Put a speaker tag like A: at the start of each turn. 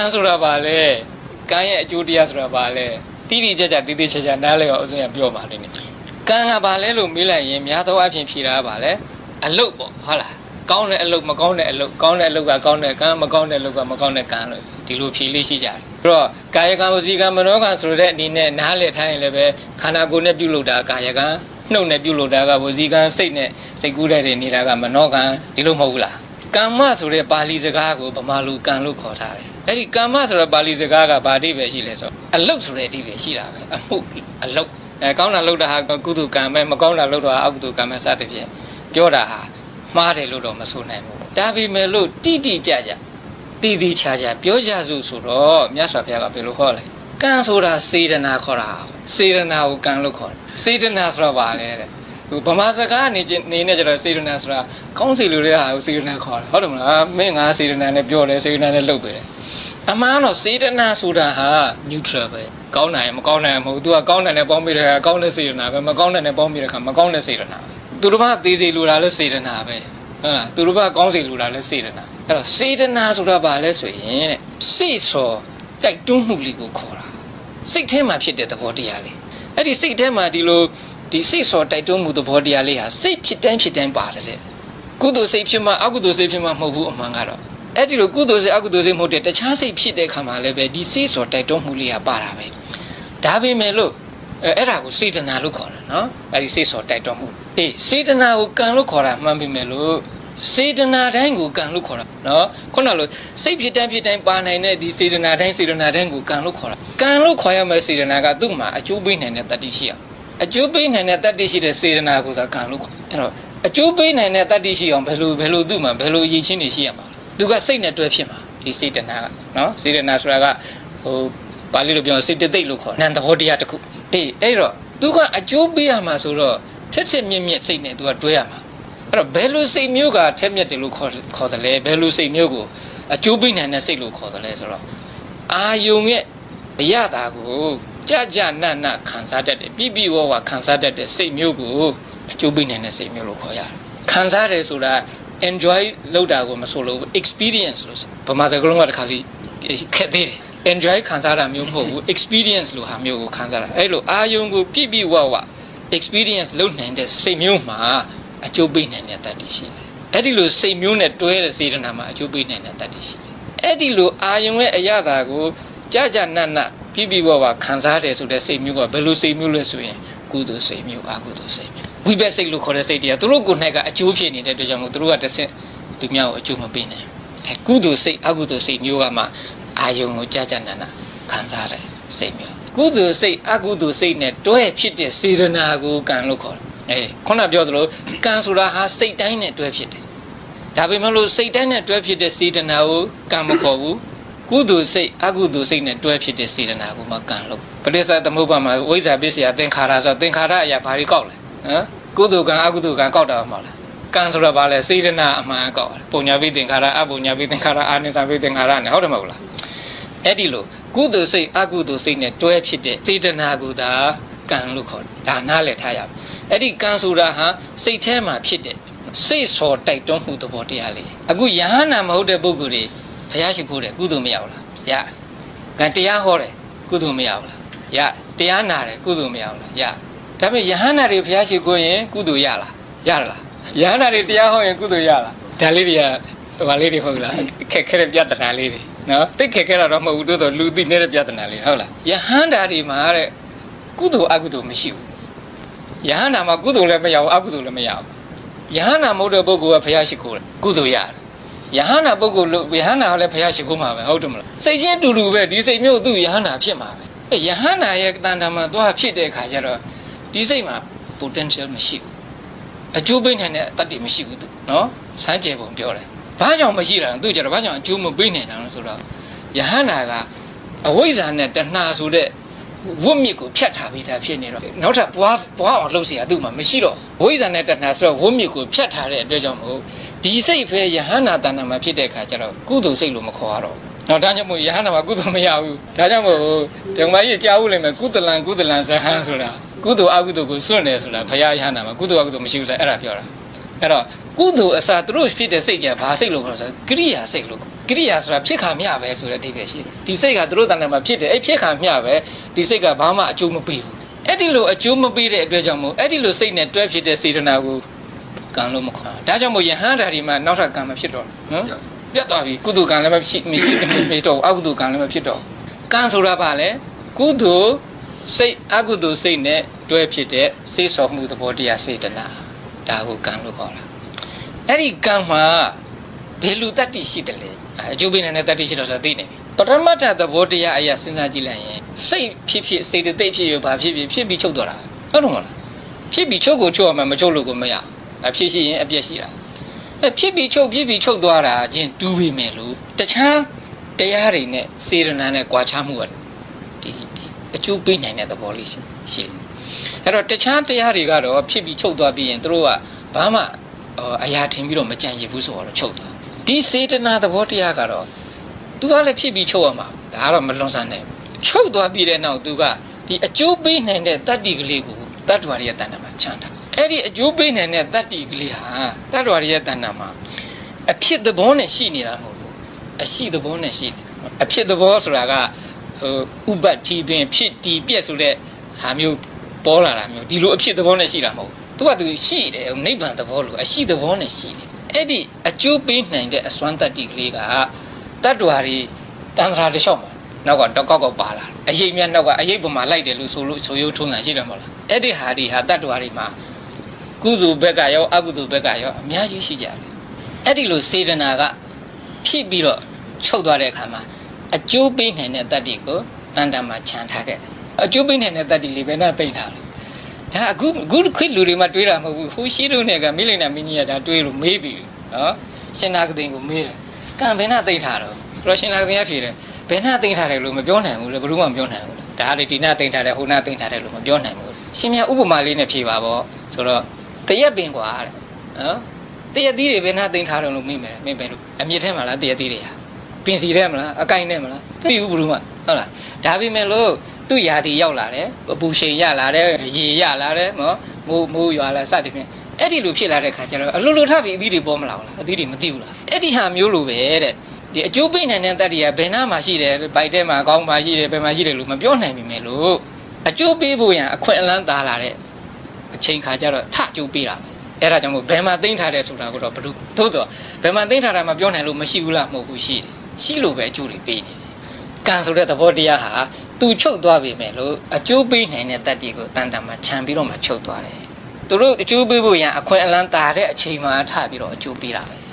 A: ကံဆိုတာဘာလဲကံရဲ့အကျိုးတရားဆိုတာဘာလဲတိတိကျကျတိတိကျကျနားလဲအောင်အစဉ်ကပြောပါလိမ့်မယ်ကံကဘာလဲလို့မေးလိုက်ရင်များသောအားဖြင့်ဖြေတာကဘာလဲအလုတ်ပေါ့ဟုတ်လားကောင်းတဲ့အလုတ်မကောင်းတဲ့အလုတ်ကောင်းတဲ့အလုတ်ကကောင်းတဲ့ကံမကောင်းတဲ့အလုတ်ကမကောင်းတဲ့ကံလို့ဒီလိုဖြေလေးရှိကြတယ်အဲ့တော့ကာယကံဝစီကံမနောကံဆိုတဲ့အနေနဲ့နားလည်ထားရင်လည်းပဲခန္ဓာကိုယ်နဲ့ပြုလုပ်တာကာယကံနှုတ်နဲ့ပြုလုပ်တာကဝစီကံစိတ်နဲ့စိတ်ကူးတဲ့တွေနေတာကမနောကံဒီလိုမဟုတ်ဘူးလား ကမ္မဆိုတဲ့ပါဠိစကားကိုဗမာလူကံလို့ခေါ်ထားတယ်။အဲ့ဒီကမ္မဆိုတဲ့ပါဠိစကားကဘာအဓိပ္ပာယ်ရှိလဲဆိုတော့အလုတ်ဆိုတဲ့အဓိပ္ပာယ်ရှိတာပဲအမှုအလုတ်အဲကောင်းတာလုပ်တာဟာကုသိုလ်ကံပဲမကောင်းတာလုပ်တာဟာအကုသိုလ်ကံပဲစသဖြင့်ပြောတာဟာမှားတယ်လို့တော့မဆိုနိုင်ဘူး။ဒါပေမဲ့လို့တိတိကျကျတိတိချာချာပြောကြစုဆိုတော့မြတ်စွာဘုရားကဘယ်လိုဟောလဲ။ကံဆိုတာစေတနာခေါ်တာ။စေတနာကိုကံလို့ခေါ်တယ်။စေတနာဆိုတာဘာလဲတဲ့။ ဟိုဗမာစကားအနေချင်းနေနဲ့ကျတော့စေရနာဆိုတာကောင်းစီလူတွေကဟာကိုစေရနာခေါ်တယ်ဟုတ်တယ်မလားမင်းငါစေရနာနဲ့ပြောတယ်စေရနာနဲ့လှုပ်ပေးတယ်အမှန်တော့စေရနာဆိုတာဟာ neutral ပဲကောင်းနိုင်မကောင်းနိုင်မဟုတ်သူကကောင်းတယ်နဲ့ပေါင်းပြီးတဲ့အခါကောင်းတဲ့စေရနာပဲမကောင်းတယ်နဲ့ပေါင်းပြီးတဲ့အခါမကောင်းတဲ့စေရနာပဲသူတို့ကသေးစီလူတာလဲစေရနာပဲဟုတ်လားသူတို့ကကောင်းစီလူတာလဲစေရနာအဲ့တော့စေရနာဆိုတာဘာလဲဆိုရင်တဲ့စိတ်စောတိုက်တွန်းမှုလေးကိုခေါ်တာစိတ်ထဲမှာဖြစ်တဲ့သဘောတရားလေးအဲ့ဒီစိတ်ထဲမှာဒီလို ဒီစိတ်စောတိုက်တွန်းမှုသဘောတရားလေးဟာစိတ်ဖြစ်တိုင်းဖြစ်တိုင်းပါတယ်တဲ့ကုသိုလ်စိတ်ဖြစ်မှအကုသိုလ်စိတ်ဖြစ်မှမဟုတ်ဘူးအမှန်ကတော့အဲ့ဒီလိုကုသိုလ်စိတ်အကုသိုလ်စိတ်မဟုတ်တဲ့တခြားစိတ်ဖြစ်တဲ့ခါမှာလည်းပဲဒီစိတ်စောတိုက်တွန်းမှုလေးဟာပါတာပဲဒါပေမဲ့လို့အဲအဲ့ဒါကိုစေတနာလို့ခေါ်တာနော်အဲ့ဒီစိတ်စောတိုက်တွန်းမှုအေးစေတနာကိုကံလို့ခေါ်တာမှန်ပြီမဲ့လို့စေတနာတိုင်းကိုကံလို့ခေါ်တာနော်ခုနလိုစိတ်ဖြစ်တိုင်းဖြစ်တိုင်းပါနိုင်တဲ့ဒီစေတနာတိုင်းစေတနာတိုင်းကိုကံလို့ခေါ်တာကံလို့ခေါ်ရမယ့်စေတနာကသူ့မှာအကျိုးပေးနိုင်တဲ့တတ္တိရှိအောင် အကျိုးပေးနိုင်တဲ့တတ္တိရှိတဲ့စေတနာကိုသာကံလို့ခေါ်အဲ့တော့အကျိုးပေးနိုင်တဲ့တတ္တိရှိအောင်ဘယ်လိုဘယ်လိုသူ့မှာဘယ်လိုရည်ချင်းနေရှိရမှာလဲသူကစိတ်နဲ့တွဲဖြစ်မှာဒီစေတနာကနော်စေတနာဆိုတာကဟိုပါဠိလိုပြောရင်စေတသိက်လို့ခေါ်တယ်နံသဘောတရားတစ်ခုအေးအဲ့တော့သူကအကျိုးပေးရမှာဆိုတော့ထက်ထက်မြက်မြက်စိတ်နဲ့သူကတွဲရမှာအဲ့တော့ဘယ်လိုစိတ်မျိုးကထက်မြက်တယ်လို့ခေါ်ခေါ်တယ်လဲဘယ်လိုစိတ်မျိုးကိုအကျိုးပေးနိုင်တဲ့စိတ်လို့ခေါ်တယ်လဲဆိုတော့အာယုံရဲ့အရသာကို ကြကြနတ်နတ်ခံစားတတ်တယ်ပြပြဝဝခံစားတတ်တဲ့စိတ်မျိုးကိုအကျိုးပေးနိုင်တဲ့စိတ်မျိုးလို့ခေါ်ရတယ်ခံစားတယ်ဆိုတာ enjoy လုပ်တာကိုမဆိုလို့ experience လို့ဆိုဗမာစကားလုံးကတစ်ခါလေးခက်သေးတယ် enjoy ခံစားတာမျိုးမဟုတ်ဘူး experience လို့ဟာမျိုးကိုခံစားတာအဲ့လိုအာယုံကိုပြပြဝဝ experience လုပ်နိုင်တဲ့စိတ်မျိုးမှာအကျိုးပေးနိုင်တဲ့တတ်တည်ရှိတယ်အဲ့ဒီလိုစိတ်မျိုးနဲ့တွဲတဲ့စေတနာမှာအကျိုးပေးနိုင်တဲ့တတ်တည်ရှိတယ်အဲ့ဒီလိုအာယုံရဲ့အရသာကိုကြာကြာနတ် နတ်ပြပြဝဝခံစားတယ်ဆိုတဲ့စိတ်မျိုးကဘယ်လိုစိတ်မျိုးလဲဆိုရင်ကုသိုလ်စိတ်မျိုးအကုသိုလ်စိတ်မျိုးဝိဘက်စိတ်လို့ခေါ်တဲ့စိတ်တရားသူတို့ကိုယ်၌ကအကျိုးဖြစ်နေတဲ့အတွက်ကြောင့်မို့သူတို့ကတစ်ဆင့်သူများကိုအကျိုးမပေးနိုင်ဘူးအဲကုသိုလ်စိတ်အကုသိုလ်စိတ်မျိုးကမှအာယုံကိုကြာကြာနတ်နတ်ခံစားတယ်စိတ်မျိုးကုသိုလ်စိတ်အကုသိုလ်စိတ်နဲ့တွဲဖြစ်တဲ့စေရနာကိုကံလို့ခေါ်တယ်အဲခုနပြောသလိုကံဆိုတာဟာစိတ်တိုင်းနဲ့တွဲဖြစ်တယ်ဒါပေမဲ့လို့စိတ်တိုင်းနဲ့တွဲဖြစ်တဲ့စေတနာကိုကံမခေါ်ဘူး ကုသိုလ်စိတ်အကုသိုလ်စိတ်နဲ့တွဲဖြစ်တဲ့စေတနာကိုမှကံလို့ပရိစ္ဆေသမုပ္ပါမှာဝိဇ္ဇာပစ္စယသင်္ခါရဆိုသင်္ခါရအရာဘာတွေကောက်လဲဟမ်ကုသိုလ်ကံအကုသိုလ်ကံကောက်တာမဟုတ်လားကံဆိုတာဘာလဲစေတနာအမှန်ကောက်တယ်ပုံညာပိသင်္ခါရအပုံညာပိသင်္ခါရအာနိသပိသင်္ခါရနဲ့ဟုတ်တယ်မဟုတ်လားအဲ့ဒီလိုကုသိုလ်စိတ်အကုသိုလ်စိတ်နဲ့တွဲဖြစ်တဲ့စေတနာကိုသာကံလို့ခေါ်တယ်ဒါနားလည်ထားရမယ်အဲ့ဒီကံဆိုတာဟာစိတ်ထဲမှာဖြစ်တဲ့စိတ်စော်တိုက်တွန်းမှုသဘောတရားလေးအခုယဟနာမဟုတ်တဲ့ပုဂ္ဂိုလ်တွေ ဘုရားရှိခိုးတယ်ကုသိုလ်မရဘူးလားရတယ်ကံတရားဟောတယ်ကုသိုလ်မရဘူးလားရတယ်တရားနာတယ်ကုသိုလ်မရဘူးလားရတယ်ဒါပေမဲ့ယဟနာတွေဘုရားရှိခိုးရင်ကုသိုလ်ရလားရလားယဟနာတွေတရားဟောရင်ကုသိုလ်ရလားဒါလေးတွေကဟိုဟာလေးတွေဟုတ်လားခက်ခဲတဲ့ပြဿနာလေးတွေနော်တိတ်ခက်ခဲတာတော့မဟုတ်ဘူးတိုးတော့လူသိနေတဲ့ပြဿနာလေးဟုတ်လားယဟန္တာတွေမှာတဲ့ကုသိုလ်အကုသိုလ်မရှိဘူးယဟန္တာမှာကုသိုလ်လည်းမရဘူးအကုသိုလ်လည်းမရဘူးယဟန္တာမဟုတ်တဲ့ပုဂ္ဂိုလ်ကဘုရားရှိခိုးတယ်ကုသိုလ်ရတယ် ယဟန္တာပုဂ္ဂိုလ်လို့ယဟန္တာကလည်းဘုရားရှိခိုးမှာပဲဟုတ်တယ်မလားစိတ်ချင်းတူတူပဲဒီစိတ်မျိုးသူ့ယဟန္တာဖြစ်မှာပဲအဲယဟန္တာရဲ့တန်တမှာသွားဖြစ်တဲ့အခါကျတော့ဒီစိတ်မှာ potential မရှိဘူးအကျိုးပေးနိုင်တဲ့တတ္တိမရှိဘူးသူနော်စမ်းကြယ်ပုံပြောတယ်ဘာကြောင့်မရှိတာလဲသူကြတော့ဘာကြောင့်အကျိုးမပေးနိုင်တာလဲဆိုတော့ ယဟန္တာကအဝိဇ္ဇာနဲ့တဏှာဆိုတဲ့ဝတ်မြစ်ကိုဖြတ်ထားပြီးသားဖြစ်နေတော့နောက်ထပ်ဘွားဘွားအောင်လှုပ်เสียသူ့မှာမရှိတော့ဝိဇ္ဇာနဲ့တဏှာဆိုတော့ဝတ်မြစ်ကိုဖြတ်ထားတဲ့အတွက်ကြောင့်မဟုတ် ဒီစိတ်ပဲယဟန္တာတဏ္ဍာမှာဖြစ်တဲ့အခါကျတော့ကုသိုလ်စိတ်လို့မခေါ်ရတော့တော့ဒါကြောင့်မို့ယဟန္တာမှာကုသိုလ်မရဘူးဒါကြောင့်မို့ဓမ္မကြီးကြားဦးလိမ့်မယ်ကုသလံကုသလံဇဟန်ဆိုတာကုသိုလ်အကုသိုလ်ကိုစွန့်တယ်ဆိုတာဘုရားယဟန္တာမှာကုသိုလ်အကုသိုလ်မရှိဘူးဆိုအဲ့ဒါပြောတာအဲ့တော့ကုသိုလ်အစာသူတို့ဖြစ်တဲ့စိတ်ကြဘာစိတ်လို့ခေါ်လဲဆိုကရိယာစိတ်လို့ကိရိယာဆိုတာဖြစ်ခါမျှပဲဆိုတဲ့အဓိပ္ပာယ်ရှိတယ်ဒီစိတ်ကသူတို့တဏ္ဍာမှာဖြစ်တယ်အဲ့ဖြစ်ခါမျှပဲဒီစိတ်ကဘာမှအကျိုးမပေးဘူးအဲ့ဒီလိုအကျိုးမပေးတဲ့အတွက်ကြောင့်မို့အဲ့ဒီလိုစိတ်နဲ့တွဲဖြစ်တဲ့စေတနာကို ကံလို့မခေါ်ဒါကြောင့်မို့ယဟန်ဓာရီမှာနောက်ထပ်ကံမဖြစ်တော့ဘူးနော်ပြတ်သွားပြီကုသိုလ်ကံလည်းမရှိမရှိမရှိတော့ဘူးအကုသိုလ်ကံလည်းမဖြစ်တော့ဘူးကံဆိုတာဘာလဲကုသိုလ်စိတ်အကုသိုလ်စိတ်နဲ့တွဲဖြစ်တဲ့စေဆော်မှုသဘောတရားစေတနာဒါကိုကံလို့ခေါ်တာအဲ့ဒီကံမှာဘယ်လူတတ္တိရှိတယ်လဲအကျိုးပေးနေတဲ့တတ္တိရှိတော့ဆိုသိနေပြီပထမတ္ထသဘောတရားအရာစဉ်းစားကြည့်လိုက်ရင်စိတ်ဖြစ်ဖြစ်စိတ်တသိက်ဖြစ်ရဘာဖြစ်ဖြစ်ဖြစ်ပြီးချုပ်သွားတာဟုတ်တယ်မဟုတ်လားဖြစ်ပြီးချုပ်ကိုချုပ်ရမှာမချုပ်လို့ကိုမရ အဖြစ်ရှိရင်အပြက်ရှိတာအဲဖြစ်ပြီးချုပ်ဖြစ်ပြီးချုပ်သွားတာချင်းတူးပြီမယ်လို့တခြားတရားတွေနဲ့စေရနာနဲ့ကြွားချမှုကဒီဒီအကျိုးပေးနိုင်တဲ့သဘောလေးရှိရှိတယ်အဲ့တော့တခြားတရားတွေကတော့ဖြစ်ပြီးချုပ်သွားပြီးရင်တို့ကဘာမှအရာထင်ပြီးတော့မကြံရဘူးဆိုတော့ချုပ်သွားဒီစေတနာသဘောတရားကတော့ तू ကလည်းဖြစ်ပြီးချုပ်ရမှာဒါကတော့မလွန်ဆန်းနဲ့ချုပ်သွားပြီးတဲ့နောက် तू ကဒီအကျိုးပေးနိုင်တဲ့တတ္တိကလေးကိုတတ္တဝရရဲ့တဏ္ဍာမှာချမ်းတာ အဲ့ဒီအကျိုးပေးနိုင်တဲ့တတ္တိကလေးဟာတတ္တဝရရဲ့တဏ္ဍာမှာအဖြစ်သဘောနဲ့ရှိနေတာမဟုတ်ဘူးအရှိသဘောနဲ့ရှိနေတာအဖြစ်သဘောဆိုတာကဟိုဥပ္ပတ္တိပင်ဖြစ်တည်ပြက်ဆိုတဲ့ဟာမျိုးပေါ်လာတာမျိုးဒီလိုအဖြစ်သဘောနဲ့ရှိတာမဟုတ်ဘူးသူကသူရှိတယ်နိဗ္ဗာန်သဘောလို့အရှိသဘောနဲ့ရှိတယ်အဲ့ဒီအကျိုးပေးနိုင်တဲ့အစွမ်းတတ္တိကလေးကတတ္တဝါတွေတန်ត្រာတစ်လျှောက်မှာနောက်ကတောက်ကောက်ကောက်ပါလာတယ်အရေးမြတ်နောက်ကအရေးပေါ်မှာလိုက်တယ်လို့ဆိုလို့ဆိုရုံထုံးတာရှိတယ်မဟုတ်လားအဲ့ဒီဟာဒီဟာတတ္တဝါတွေမှာ ကုသိုလ်ဘက်ကရောအကုသိုလ်ဘက်ကရောအများကြီးရှိကြတယ်အဲ့ဒီလိုစေတနာကဖြစ်ပြီးတော့ချုပ်သွားတဲ့အခါမှာအကျိုးပေးနိုင်တဲ့တတ္တိကိုတန်တမှာခြံထားခဲ့တယ်အကျိုးပေးနိုင်တဲ့တတ္တိလေးဘယ်နဲ့သိမ့်ထားလဲဒါအခုအခုခွေလူတွေမှာတွေးတာမဟုတ်ဘူးဟိုရှိတို့နဲ့ကမိလိန်နာမင်းကြီးကဒါတွေးလို့မေးပြီနော်ရှင်နာကတိန်ကိုမေးတယ်ကံဘယ်နှသိမ့်ထားတော့ပရိုရှင်လာကင်ရဖြေတယ်ဘယ်နှသိမ့်ထားတယ်လို့မပြောနိုင်ဘူးလေဘယ်လို့မှမပြောနိုင်ဘူးလေဒါလေဒီနှသိမ့်ထားတယ်ဟိုနှသိမ့်ထားတယ်လို့မပြောနိုင်ဘူးရှင်မြတ်ဥပမာလေးနဲ့ဖြေပါပေါ့ဆိုတော့ တရက်ပင်ကွာတဲ့နော်တရက်သီးတွေဘယ်နှသိမ့်ထားတယ်လို့မေးမယ်မင်းပဲလို့အမြင့်ထဲမှာလားတရက်သီးတွေဟာပင်စီထဲမှာလားအကိုင်ထဲမှာလားသိဘူးဘယ်လို့မှဟုတ်လားဒါပေမဲ့လို့သူ့ယာတီရောက်လာတယ်အပူချိန်ရလာတယ်ရေရလာတယ်နော်မိုးမိုးရွာလာစသဖြင့်အဲ့ဒီလိုဖြစ်လာတဲ့ခါကျတော့အလိုလိုထပ်ပြီးအသီးတွေပေါ်မလာဘူးလားအသီးတွေမသိဘူးလားအဲ့ဒီဟာမျိုးလိုပဲတဲ့ဒီအကျိုးပေးနိုင်တဲ့တတ္တိကဘယ်နာမှာရှိတယ်ဘိုက်ထဲမှာကောင်းမှာရှိတယ်ဘယ်မှာရှိတယ်လို့မပြောနိုင်ပြီမဲ့လို့အကျိုးပေးဖို့ရန်အခွင့်အလန်းသားလာတဲ့ အချိန်ခါကျတော့ထအကျိုးပေးတာပဲအဲ့ဒါကြောင့်မို့ဘယ်မှာသိမ့်ထားတယ်ဆိုတာကိုတော့ဘယ်သူသို့တော့ဘယ်မှာသိမ့်ထားတာမပြောနိုင်လို့မရှိဘူးလားမဟုတ်ဘူးရှိတယ်ရှိလို့ပဲအကျိုးတွေပေးနေတယ်ကံဆိုတဲ့သဘောတရားဟာသူချုပ်သွားပြီမဲ့လို့အကျိုးပေးနိုင်တဲ့တတ္တိကိုတန်တန်မှာခြံပြီးတော့မှချုပ်သွားတယ်သူတို့အကျိုးပေးဖို့ရန်အခွင့်အလန်းတာတဲ့အချိန်မှာထပြီးတော့အကျိုးပေးတာပဲ